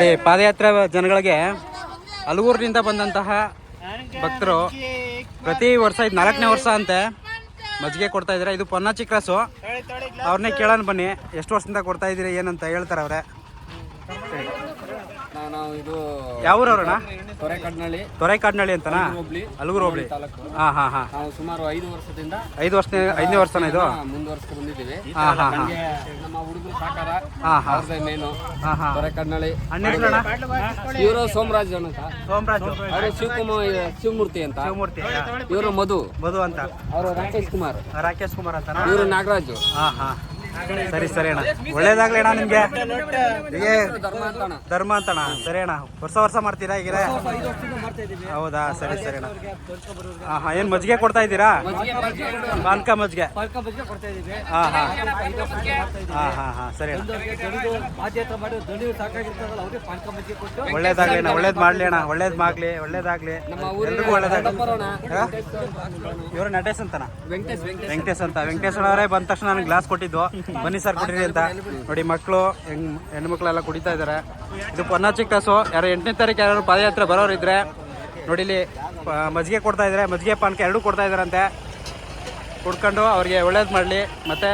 ನೋಡಿ, ಪಾದಯಾತ್ರೆ ಜನಗಳಿಗೆ ಹಲವೂರಿನಿಂದ ಬಂದಂತಹ ಭಕ್ತರು ಪ್ರತಿ ವರ್ಷ, ಇದು ನಾಲ್ಕನೇ ವರ್ಷ ಅಂತೆ, ಮಜ್ಜಿಗೆ ಕೊಡ್ತಾ ಇದ್ದಾರೆ. ಇದು ಪೊನ್ನಾಚಿ ಕ್ರಾಸು. ಅವ್ರನ್ನೇ ಕೇಳೋಣ ಬನ್ನಿ, ಎಷ್ಟು ವರ್ಷದಿಂದ ಕೊಡ್ತಾ ಇದ್ದೀರಿ, ಏನಂತ ಹೇಳ್ತಾರೆ ಅವರೇ. ಇದು ಯಾವ ಊರವ್ರಣ್ಣ ತೊರೆಕಡ್ನಳ್ಳಿ. ತೊರೈಕಾಡ್ನಳ್ಳಿ ಅಂತನಾ? ಹೋಬ್ಳಿ ಹಲಗೂರು ಹೋಬಳಿ ತಾಲೂಕು. ಹಾಂ ಹಾಂ ಹಾಂ. ನಾವು ಸುಮಾರು ಐದು ವರ್ಷದಿಂದ ಐದು ವರ್ಷ ಐದನೇ ವರ್ಷನ ಇದು? ಮುಂದುವರ್ಸ್ಕೊ ಬಂದಿದ್ದೀವಿ. ಹಾಂ ಹಾಂ. ಹಾಂ ನಮ್ಮ ಹುಡುಗರು ಸಾಕಾರ ಹಾಂ ಹಾ. ಅವ್ರದ್ದೇ ಮೇನು ಹಾ ಹಾ. ತೊರೆಕಡ್ನಳ್ಳಿ. ಅಣ್ಣ ಇವರು ಸೋಮರಾಜ್ ಅಂತ. ಸೋಮರಾಜ್. ಅವರು ಶಿವಕುಮಾರ್ ಶಿವಮೂರ್ತಿ ಅಂತ. ಶಿವಮೂರ್ತಿ ಇವರು ಮಧು. ಮಧು ಅಂತ. ಅವರು ರಾಕೇಶ್ ಕುಮಾರ್. ರಾಕೇಶ್ ಕುಮಾರ್ ಅಂತ ಇವರು ನಾಗರಾಜು. ಹಾ ಹಾಂ. ಸರಿ ಸರಿ ಅಣ್ಣ. ಒಳ್ಳೇದಾಗ್ಲಿ ಅಣ್ಣ ನಿಮಗೆ. ಹೀಗೆ ಧರ್ಮ ಅಂತ ಧರ್ಮ ಅಂತಣ್ಣ. ಸರಿ ಅಣ್ಣ. ವರ್ಷ ವರ್ಷ ಮಾಡ್ತೀರಾ ಈಗ ಹೌದಾ? ಸರಿ ಸರಿ ಅಣ್ಣ. ಹಾಂ ಹಾಂ ಏನು ಮಜ್ಜಿಗೆ ಕೊಡ್ತಾ ಇದ್ದೀರಾ? ಪಾನ್ಕ ಮಜ್ಜಿಗೆ ಹಾಂ ಹಾಂ ಹಾಂ ಹಾಂ ಹಾಂ ಸರಿ ಅಣ್ಣ. ಒಳ್ಳೇದಾಗ್ಲಿ ಅಣ್ಣ. ಒಳ್ಳೇದು ಮಾಡ್ಲಿ ಅಣ್ಣ. ಒಳ್ಳೇದು ಮಾಡ್ಲಿ ಒಳ್ಳೇದಾಗ್ಲಿ ಎಲ್ರಿಗೂ ಒಳ್ಳೇದಾಗ್ಲಿ. ಇವರು ನಟೇಶ್ ಅಂತಣ್ಣ ವೆಂಕಟೇಶ್ ವೆಂಕಟೇಶ್. ವೆಂಕಟೇಶ್ ಅಂತ. ವೆಂಕಟೇಶ್ ಅವರೇ ಬಂದ ತಕ್ಷಣ ನನಗೆ ಗ್ಲಾಸ್ ಕೊಟ್ಟಿದ್ದು. ಬನ್ನಿ ಸರ್, ಕುಡೀರಿ ಅಂತ. ನೋಡಿ ಮಕ್ಕಳು ಹೆಣ್, ಹೆಣ್ಮಕ್ಳೆಲ್ಲ ಕುಡಿತಾ ಇದ್ದಾರೆ ಇದು ಪೊನ್ನಾಚಿ ಕಾಸು ಯಾರು ಎಂಟನೇ ತಾರೀಕು ಯಾರು ಪಾದಯಾತ್ರೆ ಬರೋರು ಇದ್ರೆ ನೋಡಿ ಇಲ್ಲಿ ಮಜ್ಜಿಗೆ ಕೊಡ್ತಾ ಇದ್ದಾರೆ ಮಜ್ಜಿಗೆ ಪಾನಕ ಎರಡೂ ಕೊಡ್ತಾ ಇದ್ದಾರಂತೆ ಕುಡ್ಕೊಂಡು ಅವ್ರಿಗೆ ಒಳ್ಳೇದು ಮಾಡಲಿ. ಮತ್ತು,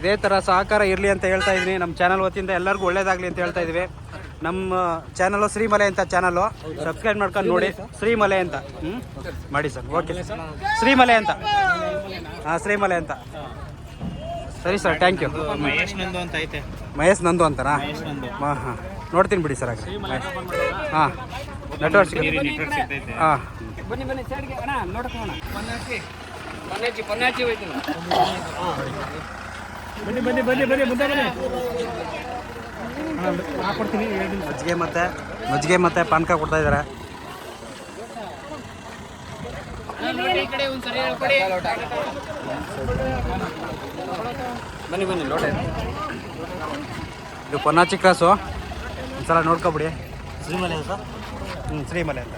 ಇದೇ ಥರ ಸಹಕಾರ ಇರಲಿ ಅಂತ ಹೇಳ್ತಾ ಇದ್ದೀನಿ. ನಮ್ಮ ಚಾನಲ್ ವತಿಯಿಂದ ಎಲ್ಲರಿಗೂ ಒಳ್ಳೇದಾಗಲಿ ಅಂತ ಹೇಳ್ತಾ ಇದ್ದೀವಿ ನಮ್ಮ ಚಾನಲು ಶ್ರೀಮಲೆ ಅಂತ ಚಾನಲು ಸಬ್ಸ್ಕ್ರೈಬ್ ಮಾಡ್ಕೊಂಡು ನೋಡಿ. ಶ್ರೀಮಲೆ ಅಂತ. ಹ್ಞೂ ಮಾಡಿ ಸರ್. ಓಕೆ. ಶ್ರೀಮಲೆ ಅಂತ. ಹಾಂ, ಶ್ರೀಮಲೆ ಅಂತ. ಸರಿ ಸರ್ ಥ್ಯಾಂಕ್ ಯು ಮಹೇಶ್ ನಂದು ಅಂತ ಐತೆ. ಮಹೇಶ್ ನಂದು ಅಂತನಾ? ಹಾಂ ಹಾಂ. ನೋಡ್ತೀನಿ ಬಿಡಿ ಸರ್ ಹಾಗೆ ಹಾಂ. ನೆಟ್ವರ್ಕ್ ಹಾಂ. ಬನ್ನಿ ಬನ್ನಿ ಸೈಡ್ಗೆ ಅಣ್ಣ ನೋಡಕ್ಕೆ ಅಣ್ಣ. ಪನ್ನಾಚಿ ಪನ್ನಾಚಿ ಹೋಯ್ತು ಬನ್ನಿ ಬನ್ನಿ ಬನ್ನಿ ಬನ್ನಿ ಮುಂದೆ ಬನ್ನಿ. ಮಜ್ಜಿಗೆ ಮತ್ತೆ ಮಜ್ಜಿಗೆ ಮತ್ತೆ ಪಾನಕ ಕೊಡ್ತಾ ಇದ್ದಾರೆ. ಬನ್ನಿ ಬನ್ನಿ ಲೋಟ ಇದು ಪೊನ್ನಾಚಿ ಕ್ರಾಸು. ಒಂದ್ಸಲ ನೋಡ್ಕೊಬಿಡಿ. ಶ್ರೀಮಲೆ ಅಂತ? ಹ್ಞೂ ಶ್ರೀಮಲೆ ಅಂತ.